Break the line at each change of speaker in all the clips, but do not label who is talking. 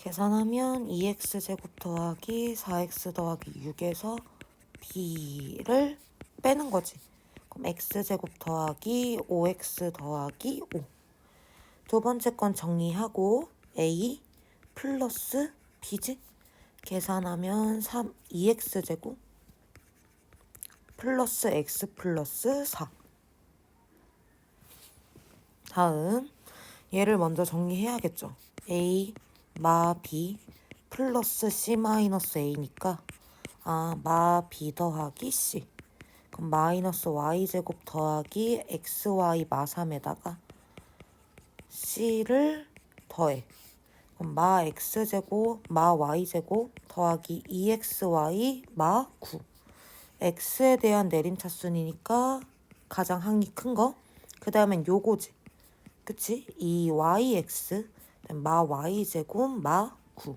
계산하면 2x제곱 더하기 4x 더하기 6에서 b를 빼는 거지. 그럼 x제곱 더하기 5x 더하기 5. 두 번째 건 정리하고 a 플러스 b지. 계산하면 3, 2x제곱 플러스 x 플러스 4. 다음 얘를 먼저 정리해야겠죠. a 마 b 플러스 c 마이너스 a니까 아마 b 더하기 c 그럼 마이너스 y 제곱 더하기 xy 마 3에다가 c를 더해 그럼 마 x 제곱 마 y 제곱 더하기 2xy 마 9. x에 대한 내림차순이니까 가장 항이 큰 거. 그 다음엔 요거지. 그치? 이 yx 마 y 제곱 마 9.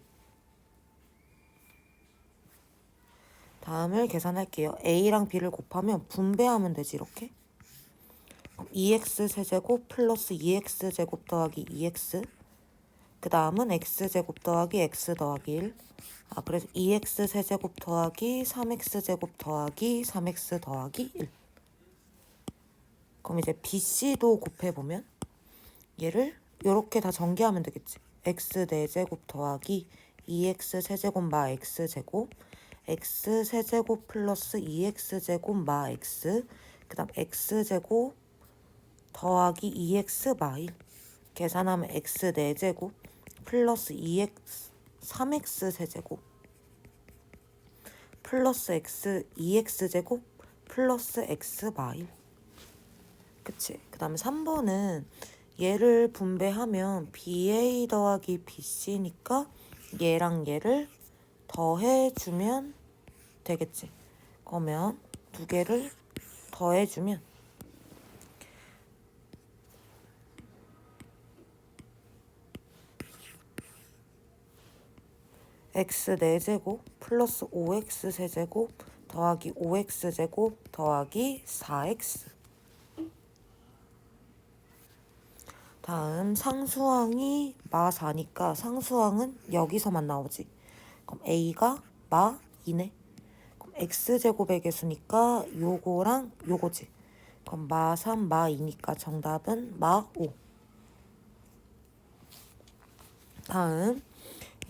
다음을 계산할게요. a랑 b를 곱하면 분배하면 되지 이렇게. 그럼 2x 세제곱 플러스 2x 제곱 더하기 2x 그 다음은 x제곱 더하기 x 더하기 1. 아, 그래서 2x 세제곱 더하기 3x제곱 더하기 3x 더하기 1. 그럼 이제 BC도 곱해 보면 얘를 이렇게 다 전개하면 되겠지. x 4제곱 더하기 2x 세제곱 마 x제곱 x 세제곱 플러스 2x제곱 마 x 그 다음 x제곱 더하기 2x 마 1. 계산하면 x 4제곱 플러스 2x 3x 세제곱 플러스 x 2x 제곱 플러스 x 마일 그치 그 다음에 3번은 얘를 분배하면 BA 더하기 BC니까 얘랑 얘를 더해주면 되겠지. 그러면 두 개를 더해주면. X 4제곱 플러스 5x 세제곱 더하기 5x 제곱 더하기 4x 다음 상수항이 마 4니까 상수항은 여기서만 나오지. 그럼 a가 마 2네. 그럼 x제곱의 개수니까 요거랑 요거지. 그럼 마 3, 마 2니까 정답은 마 5 다음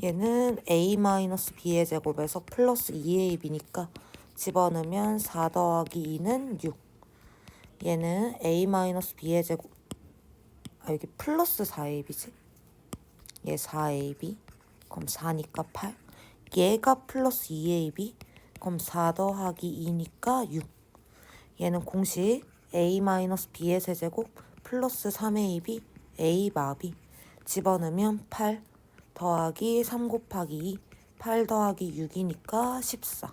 얘는 a-b의 제곱에서 플러스 2ab니까 집어넣으면 4 더하기 2는 6. 얘는 a-b의 제곱 아 여기 플러스 4ab지. 얘 4ab 그럼 4니까 8. 얘가 플러스 2ab 그럼 4 더하기 2니까 6. 얘는 공식 a-b의 세제곱 플러스 3ab a 마비 집어넣으면 8 더하기 3 곱하기 2, 8 더하기 6이니까 14.